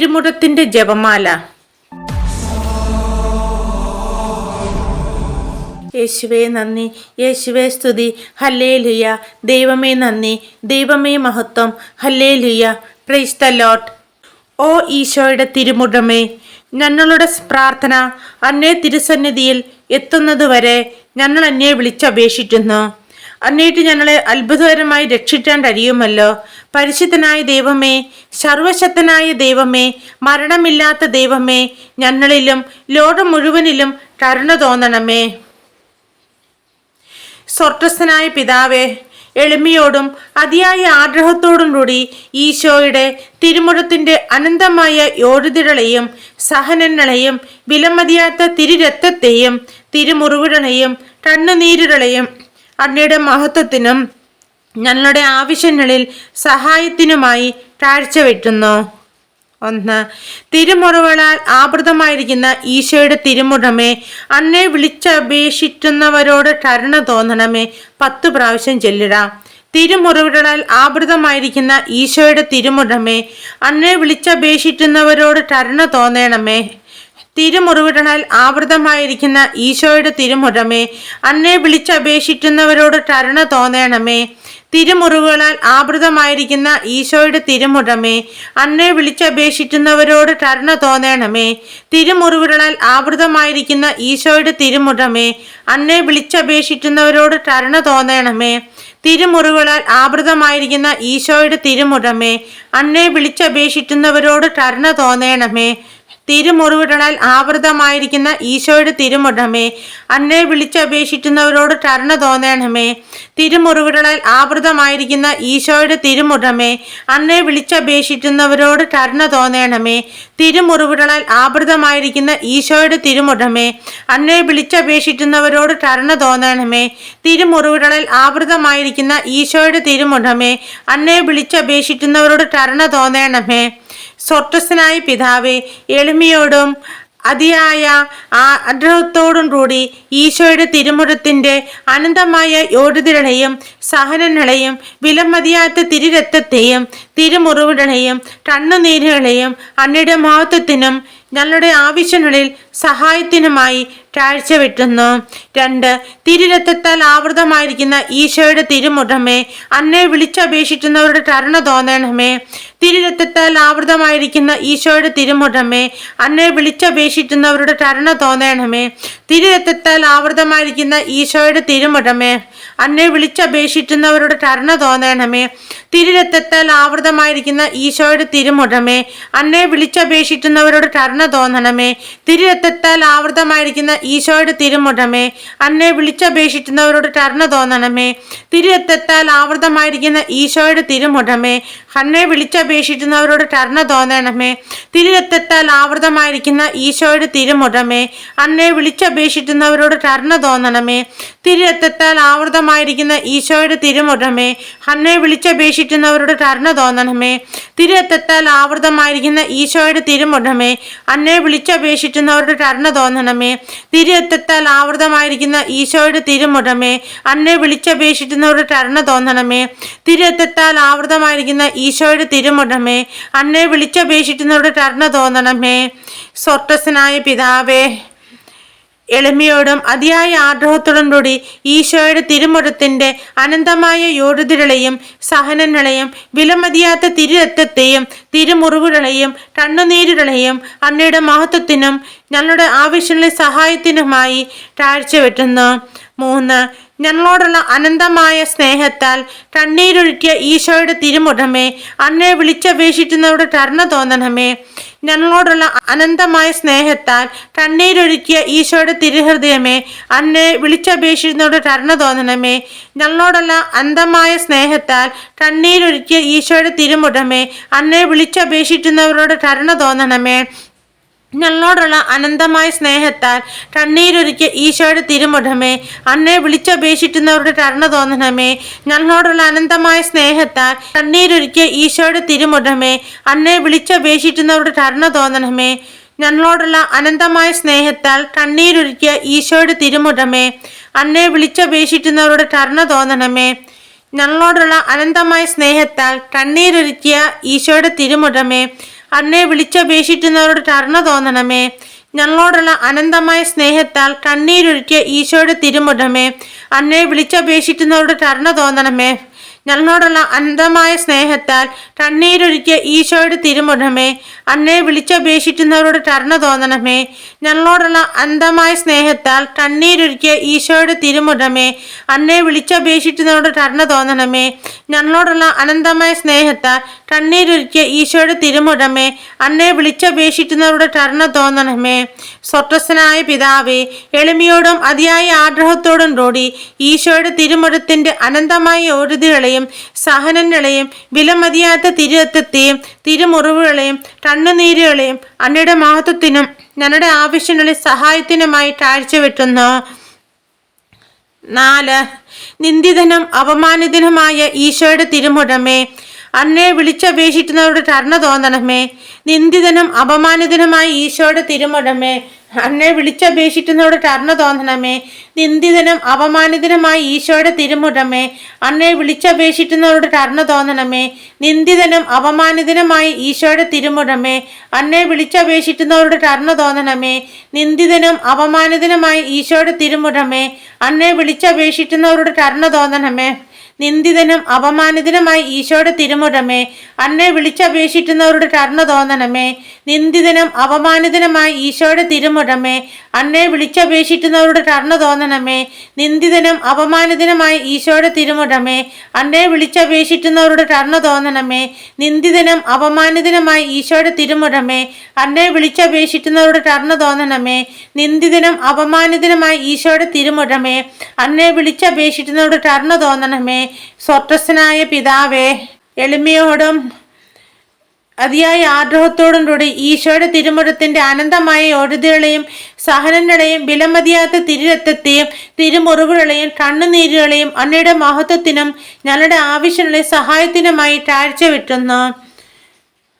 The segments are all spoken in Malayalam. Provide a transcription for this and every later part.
തിരുമുടത്തിന്റെ ജപമാല. യേശുവേ നന്ദി യേശുവേ സ്തുതി ഹല്ലേ ലുയ ദൈവമേ നന്ദി ദൈവമേ മഹത്വം ഹല്ലേ ലുയ പ്രൈസ് ദ ലോട്ട് ഓ ഈശോയുടെ തിരുമുടമേ ഞങ്ങളുടെ പ്രാർത്ഥന അന്നേ തിരുസന്നിധിയിൽ എത്തുന്നതുവരെ ഞങ്ങൾ അന്നേ വിളിച്ചപേക്ഷിക്കുന്നു. അന്നേറ്റ് ഞങ്ങളെ അത്ഭുതകരമായി രക്ഷിക്കാൻ കഴിയുമല്ലോ. പരിശുദ്ധനായ ദൈവമേ സർവശക്തനായ ദൈവമേ മരണമില്ലാത്ത ദൈവമേ ഞങ്ങളിലും ലോകം മുഴുവനിലും കരുണ തോന്നണമേ. സ്വർട്ടസ്ഥനായ പിതാവേ എളിമയോടും അതിയായ ആഗ്രഹത്തോടും കൂടി ഈശോയുടെ തിരുമുഴത്തിന്റെ അനന്തമായ യോഴുതികളെയും സഹനങ്ങളെയും വിലമതിയാത്ത തിരുരക്തത്തെയും തിരുമുറിവുകളെയും കണ്ണുനീരുകളെയും അങ്ങയുടെ മഹത്വത്തിനും ഞങ്ങളുടെ ആവശ്യങ്ങളിൽ സഹായത്തിനുമായി കാഴ്ചവെക്കുന്നു. ഒന്ന് തിരുമുറവുകളാൽ ആവൃതമായിരിക്കുന്ന ഈശോയുടെ തിരുമുറമേ അന്നെ വിളിച്ചപേക്ഷിക്കുന്നവരോട് കരുണ തോന്നണമേ. പത്ത് പ്രാവശ്യം ചെല്ലിട. തിരുമുറവുകളാൽ ആവൃതമായിരിക്കുന്ന ഈശോയുടെ തിരുമുറമേ അന്നെ വിളിച്ചപേക്ഷിക്കുന്നവരോട് കരുണ തോന്നണമേ. തിരുമുറിവുകളാൽ ആവൃതമായിരിക്കുന്ന ഈശോയുടെ തിരുമുറമേ അന്നെ വിളിച്ചപേക്ഷിക്കുന്നവരോട് കരുണ തോന്നണമേ. തിരുമുറിവുകളാൽ ആവൃതമായിരിക്കുന്ന ഈശോയുടെ തിരുമുറമേ അന്നെ വിളിച്ചപേക്ഷിക്കുന്നവരോട് കരുണ തോന്നണമേ. തിരുമുറിവുകളാൽ ആവൃതമായിരിക്കുന്ന ഈശോയുടെ തിരുമുറമേ അന്നെ വിളിച്ചപേക്ഷിക്കുന്നവരോട് കരുണ തോന്നണമേ. തിരുമുറിവുകളാൽ ആവൃതമായിരിക്കുന്ന ഈശോയുടെ തിരുമുറമേ അന്നെ വിളിച്ചപേക്ഷിക്കുന്നവരോട് കരുണ തോന്നണമേ. തിരുമുറിവുകളാൽ ആവൃതമായിരിക്കുന്ന ഈശോയുടെ തിരുമുടമേ അന്നെ വിളിച്ചപേക്ഷിക്കുന്നവരോട് കരുണ തോന്നണമേ. തിരുമുറിവിടണാൽ ആവൃതമായിരിക്കുന്ന ഈശോയുടെ തിരുമുടമേ അന്നെ വിളിച്ചപേക്ഷിക്കുന്നവരോട് കരുണ തോന്നണമേ. തിരുമുറിവിടണാൽ ആവൃതമായിരിക്കുന്ന ഈശോയുടെ തിരുമുടമേ അന്നെ വിളിച്ചപേക്ഷിക്കുന്നവരോട് കരുണ തോന്നണമേ. തിരുമുറിവിടണാൽ ആവൃതമായിരിക്കുന്ന ഈശോയുടെ തിരുമുടമേ അന്നെ വിളിച്ചപേക്ഷിക്കുന്നവരോട് കരുണ തോന്നണമേ. സ്വർട്ടസ്ഥനായ പിതാവേ എളിമയോടും അതിയായ ആഗ്രഹത്തോടും കൂടി ഈശോയുടെ തിരുമുഖത്തിന്റെ അനന്തമായ യോടുതികളെയും സഹനങ്ങളെയും വിലമതിയാത്ത തിരുരക്തത്തെയും തിരുമുറിവുകളെയും കണ്ണുനീരുകളെയും അന്നയുടെ മഹത്വത്തിനും ഞങ്ങളുടെ ആവശ്യങ്ങളിൽ സഹായത്തിനുമായി കാഴ്ചവെട്ടുന്നു രണ്ട് തിരുരക്തത്താൽ ആവൃതമായിരിക്കുന്ന ഈശോയുടെ തിരുമുഖമേ അന്നെ വിളിച്ചപേക്ഷിക്കുന്നവരുടെ കരുണ തോന്നണമേ. തിരുരക്തത്താൽ ആവൃതമായിരിക്കുന്ന ഈശോയുടെ തിരുമുഖമേ അന്നെ വിളിച്ചപേക്ഷിക്കുന്നവരുടെ കരുണ തോന്നണമേ. തിരുരക്തത്താൽ ആവൃതമായിരിക്കുന്ന ഈശോയുടെ തിരുമുഖമേ അന്നെ വിളിച്ചപേക്ഷിക്കുന്നവരുടെ കരുണ തോന്നണമേ. തിരുരക്തത്താൽ ആവൃതമായിരിക്കുന്ന ഈശോയുടെ തിരുമുഖമേ അന്നെ വിളിച്ചപേക്ഷിക്കുന്നവരുടെ കരുണ തോന്നണമേ. തിരുരക്തത്താൽ ആവൃതമായിരിക്കുന്ന ഈശോയുടെ തിരുമുടമേ അന്നെ വിളിച്ചപേക്ഷിക്കുന്നവരോട് കരുണ തോന്നണമേ. തിരുരക്തത്താൽ ആവൃതമായിരിക്കുന്ന ഈശോയുടെ തിരുമുടമേ അന്നെ വിളിച്ചപേക്ഷിക്കുന്നവരോട് കരുണ തോന്നണമേ. തിരുരക്തത്താൽ ആവൃതമായിരിക്കുന്ന ഈശോയുടെ തിരുമുടമേ അന്നെ വിളിച്ചപേക്ഷിക്കുന്നവരോട് കരുണ തോന്നണമേ. തിരുരക്തത്താൽ ആവൃതമായിരിക്കുന്ന ഈശോയുടെ തിരുമുടമേ അന്നെ വിളിച്ചപേക്ഷിക്കുന്നവരോട് കരുണ തോന്നണമേ. തിരുരക്തത്താൽ ആവൃതമായിരിക്കുന്ന ഈശോയുടെ തിരുമുടമേ അന്നെ വിളിച്ചപേക്ഷിക്കുന്നവരോട് കരുണ തോന്നണമേ. തിരുരക്തത്താൽ ആവൃതമായിരിക്കുന്ന ഈശോയുടെ തിരുമുടമേ അന്നെ വിളിച്ചപേക്ഷിക്കുന്നവരുടെ കരുണ തോന്നണമേ. തിരുരക്തത്താൽ ആവൃതമായിരിക്കുന്ന ഈശോയുടെ തിരുമുടമേ അന്നെ വിളിച്ചപേക്ഷിക്കുന്നവരുടെ കരുണ തോന്നണമേ. സ്വർട്ടസ്സനായ പിതാവേ എളിമയോടും അതിയായ ആഗ്രഹത്തോടും കൂടി ഈശോയുടെ തിരുമുറത്തിന്റെ അനന്തമായ യോടുതിരളെയും സഹനങ്ങളെയും വിലമതിയാത്ത തിരുരത്വത്തെയും തിരുമുറിവുകളെയും കണ്ണുനീരുകളെയും അന്നയുടെ മഹത്വത്തിനും ഞങ്ങളുടെ ആവശ്യങ്ങളിലെ സഹായത്തിനുമായി കാഴ്ചവെട്ടുന്നു മൂന്ന് ഞങ്ങളോടുള്ള അനന്തമായ സ്നേഹത്താൽ കണ്ണീരൊഴുക്കിയ ഈശോയുടെ തിരുമുഖമേ അന്നെ വിളിച്ചപേക്ഷിക്കുന്നവരുടെ കരുണ തോന്നണമേ. ഞങ്ങളോടുള്ള അനന്തമായ സ്നേഹത്താൽ കണ്ണീരൊഴുക്കിയ ഈശോയുടെ തിരുഹൃദയമേ അന്നെ വിളിച്ചപേക്ഷിക്കുന്നവരുടെ കരുണ തോന്നണമേ. ഞങ്ങളോടുള്ള അന്തമായ സ്നേഹത്താൽ കണ്ണീരൊഴുക്കിയ ഈശോയുടെ തിരുമുടമേ അന്നെ വിളിച്ചപേക്ഷിക്കുന്നവരോട് കരുണ തോന്നണമേ. ഞങ്ങളോടുള്ള അനന്തമായ സ്നേഹത്താൽ കണ്ണീരൊരുക്കിയ ഈശോയുടെ തിരുമുഖമേ അന്നെ വിളിച്ചപേക്ഷിക്കുന്നവരുടെ കരുണ തോന്നണമേ ഞങ്ങളോടുള്ള അനന്തമായ സ്നേഹത്താൽ കണ്ണീരൊരുക്കിയ ഈശോയുടെ തിരുമുഖമേ അന്നെ വിളിച്ചപേക്ഷിക്കുന്നവരുടെ കരുണ തോന്നണമേ ഞങ്ങളോടുള്ള അനന്തമായ സ്നേഹത്താൽ കണ്ണീരൊരുക്കിയ ഈശോയുടെ തിരുമുഖമേ അന്നെ വിളിച്ചപേക്ഷിക്കുന്നവരുടെ കരുണ തോന്നണമേ ഞങ്ങളോടുള്ള അനന്തമായ സ്നേഹത്താൽ കണ്ണീരൊരുക്കിയ ഈശോയുടെ തിരുമുഖമേ അന്നെ വിളിച്ചപേക്ഷിക്കുന്നവരോട് കരുണ തോന്നണമേ. ഞങ്ങളോടുള്ള അനന്തമായ സ്നേഹത്താൽ കണ്ണീരൊഴുക്കിയ ഈശോയുടെ തിരുമുഖമേ. അന്നെ വിളിച്ചപേക്ഷിക്കുന്നവരോട് കരുണ തോന്നണമേ. ഞങ്ങളോടുള്ള അനന്തമായ സ്നേഹത്താൽ കണ്ണീരൊഴുക്കിയ ഈശോയുടെ തിരുമുഖമേ അന്നെ വിളിച്ചപേക്ഷിക്കുന്നവരോട് കരുണ തോന്നണമേ. ഞങ്ങളോടുള്ള അന്തമായ സ്നേഹത്താൽ കണ്ണീരൊഴുക്കിയ ഈശോയുടെ തിരുമുഖമേ അന്നെ വിളിച്ചപേക്ഷിക്കുന്നവരോട് കരുണ തോന്നണമേ. ഞങ്ങളോടുള്ള അനന്തമായ സ്നേഹത്താൽ കണ്ണീരൊഴുക്കിയ ഈശോയുടെ തിരുമുഖമേ അന്നെ വിളിച്ചപേക്ഷിക്കുന്നവരുടെ കരുണ തോന്നണമേ. സ്വർട്ടസ്സനായ പിതാവേ എളിമയോടും അതിയായ ആഗ്രഹത്തോടും കൂടി ഈശോയുടെ തിരുമുഖത്തിന്റെ അനന്തമായ ഓരുതികളെയും സഹനങ്ങളെയും വിലമതിയാത്ത തിരുത്തത്തെയും തിരുമുറിവുകളെയും കണ്ണുനീരുകളെയും അണ്ണയുടെ മഹത്വത്തിനും ഞങ്ങളുടെ ആവശ്യങ്ങളിൽ സഹായത്തിനുമായി കാഴ്ചവെട്ടുന്നു നാല് നിന്ദിതനും അപമാനിതനുമായ ഈശോയുടെ തിരുമുടമേ അന്നെ വിളിച്ചപേക്ഷിക്കുന്നവരുടെ കർണ തോന്നണമേ. നിന്ദിതനും അപമാനിതനുമായ ഈശോയുടെ തിരുമുടമേ അന്നെ വിളിച്ചപേക്ഷിക്കുന്നവരുടെ കരുണ തോന്നണമേ. നിന്ദിതനും അപമാനിതനുമായ ഈശോയുടെ തിരുമുടമേ അന്നെ വിളിച്ചപേക്ഷിക്കുന്നവരുടെ കരുണ തോന്നണമേ. നിന്ദിതനും അപമാനിതനുമായ ഈശോയുടെ തിരുമുടമേ അന്നെ വിളിച്ചപേക്ഷിക്കുന്നവരുടെ കരുണ തോന്നണമേ. നിന്ദിതനും അപമാനിതനുമായ ഈശോയുടെ തിരുമുടമേ അന്നെ വിളിച്ചപേക്ഷിക്കുന്നവരുടെ കരുണ തോന്നണമേ. നിന്ദിതനും അപമാനിതനുമായി ഈശോയുടെ തിരുമുടമേ അന്നെ വിളിച്ചപേക്ഷിക്കുന്നവരുടെ കരുണ തോന്നണമേ നിന്ദിതനും അപമാനിതനുമായി ഈശോയുടെ തിരുമുടമേ അന്നെ വിളിച്ചപേക്ഷിക്കുന്നവരുടെ കരുണ തോന്നണമേ നിന്ദിതനും അപമാനിതനുമായി ഈശോയുടെ തിരുമുടമേ അന്നെ വിളിച്ചപേക്ഷിക്കുന്നവരുടെ കരുണ തോന്നണമേ നിന്ദിതനും അപമാനിതനുമായി ഈശോയുടെ തിരുമുടമേ അന്നെ വിളിച്ചപേക്ഷിക്കുന്നവരുടെ കരുണ തോന്നണമേ നിന്ദിതനും അപമാനിതനുമായി ഈശോയുടെ തിരുമുടമേ അന്നെ വിളിച്ചപേക്ഷിക്കുന്നവരുടെ കരുണ തോന്നണമേ സ്വർട്ടസ്സനായ പിതാവേ എളിമയോടും അതിയായ ആഗ്രഹത്തോടും കൂടി ഈശോയുടെ തിരുമുറത്തിന്റെ അനന്തമായ ഒഴുതുകളെയും സഹനങ്ങളെയും വിലമതിയാത്ത തിരുരത്തെയും തിരുമുറിവുകളെയും കണ്ണുനീരുകളെയും അന്നയുടെ മഹത്വത്തിനും ഞങ്ങളുടെ ആവശ്യങ്ങളെ സഹായത്തിനുമായി കാഴ്ചവെട്ടുന്നു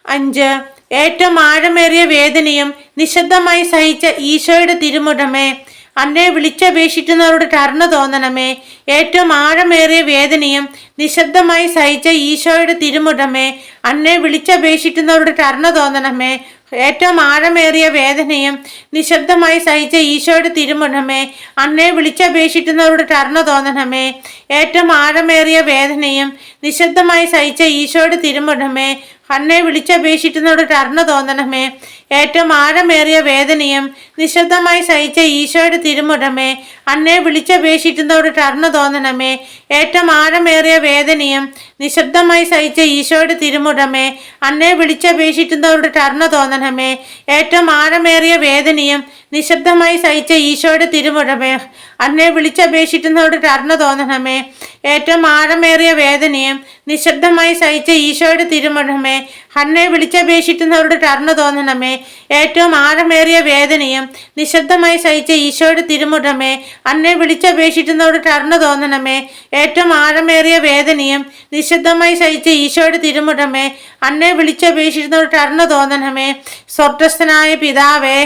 അഞ്ച് ഏറ്റവും ആഴമേറിയ വേദനയും നിശബ്ദമായി സഹിച്ച ഈശോയുടെ തിരുമുഖമേ അന്നെ വിളിച്ചപേക്ഷിക്കുന്നവരുടെ കരുണ തോന്നണമേ. ഏറ്റവും ആഴമേറിയ വേദനയും നിശബ്ദമായി സഹിച്ച ഈശോയുടെ തിരുമുടമേ അന്നെ വിളിച്ചപേക്ഷിക്കുന്നവരുടെ കരുണ തോന്നണമേ. ഏറ്റവും ആഴമേറിയ വേദനയും നിശബ്ദമായി സഹിച്ച ഈശോയുടെ തിരുമുഖമേ. അന്നെ വിളിച്ചപേക്ഷിക്കുന്നവരുടെ കരുണ തോന്നണമേ. ഏറ്റവും ആഴമേറിയ വേദനയും നിശബ്ദമായി സഹിച്ച ഈശോയുടെ തിരുമുഖമേ. അന്നെ വിളിച്ചപേക്ഷിക്കുന്നവരുടെ കരുണ തോന്നണമേ. ഏറ്റവും ആഴമേറിയ വേദനയും നിശബ്ദമായി സഹിച്ച ഈശോയുടെ തിരുമുടമേ അന്നെ വിളിച്ചപേക്ഷിക്കുന്നവരുടെ ടർന്നു തോന്നണമേ. ഏറ്റവും ആഴമേറിയ വേദനയും നിശബ്ദമായി സഹിച്ച ഈശോയുടെ തിരുമുടമേ അന്നെ വിളിച്ചപേക്ഷിക്കുന്നവരുടെ ടർന്നു തോന്നണമേ. ഏറ്റവും ആഴമേറിയ വേദനയും നിശബ്ദമായി സഹിച്ച ഈശോയുടെ തിരുമുടമേ അന്നെ വിളിച്ചപേക്ഷിക്കുന്നവരുടെ ടർന്നു തോന്നണമേ. ഏറ്റവും ആഴമേറിയ വേദനയും നിശബ്ദമായി സഹിച്ച ഈശോയുടെ തിരുമുടമേ അന്നെ വിളിച്ചപേക്ഷിക്കുന്നവരുടെ ടർന്നു തോന്നണമേ. ഏറ്റവും ആഴമേറിയ വേദനയും നിശബ്ദമായി സഹിച്ച ഈശോയുടെ തിരുമുഖമേ അന്നെ വിളിച്ചപേക്ഷിക്കുന്നവരുടെ കരുണ തോന്നണമേ. ഏറ്റവും ആഴമേറിയ വേദനയും നിശബ്ദമായി സഹിച്ച ഈശോയുടെ തിരുമുഖമേ അന്നെ വിളിച്ചപേക്ഷിക്കുന്നവരുടെ കരുണ തോന്നണമേ. സ്വർഗസ്ഥനായ പിതാവേ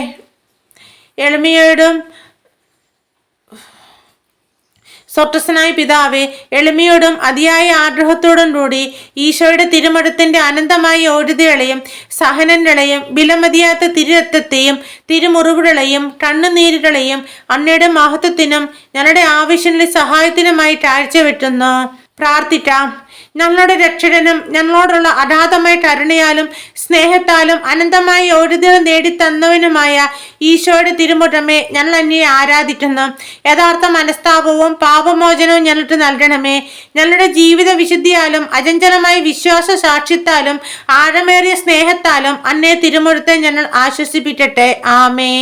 എളിമയോടും സ്വർട്ടസനായ പിതാവെ എളിമയോടും അതിയായ ആഗ്രഹത്തോടും കൂടി ഈശോയുടെ തിരുമടത്തിന്റെ അനന്തമായ ഓരുതകളെയും സഹനങ്ങളെയും വിലമതിയാത്ത തിരുരത്വത്തെയും തിരുമുറിവുകളെയും കണ്ണുനീരുകളെയും അന്നയുടെ മഹത്വത്തിനും ഞങ്ങളുടെ ആവശ്യങ്ങളുടെ സഹായത്തിനുമായി കാഴ്ചവെട്ടുന്നു പ്രാർത്ഥിക്കാം. ഞങ്ങളുടെ രക്ഷകനും ഞങ്ങളോടുള്ള അഗാധമായ കരുണയാലും സ്നേഹത്താലും അനന്തമായ ഓരുതികൾ നേടിത്തന്നവനുമായ ഈശോയുടെ തിരുമുറമേ ഞങ്ങൾ എന്നെ ആരാധിക്കുന്നു. യഥാർത്ഥ മനസ്താപവും പാപമോചനവും ഞങ്ങൾക്ക് നൽകണമേ. ഞങ്ങളുടെ ജീവിത വിശുദ്ധിയാലും അചഞ്ചലമായ വിശ്വാസ സാക്ഷ്യത്താലും ആഴമേറിയ സ്നേഹത്താലും അന്നേ തിരുമുറത്തെ ഞങ്ങൾ ആശ്വസിപ്പിക്കട്ടെ. ആമേ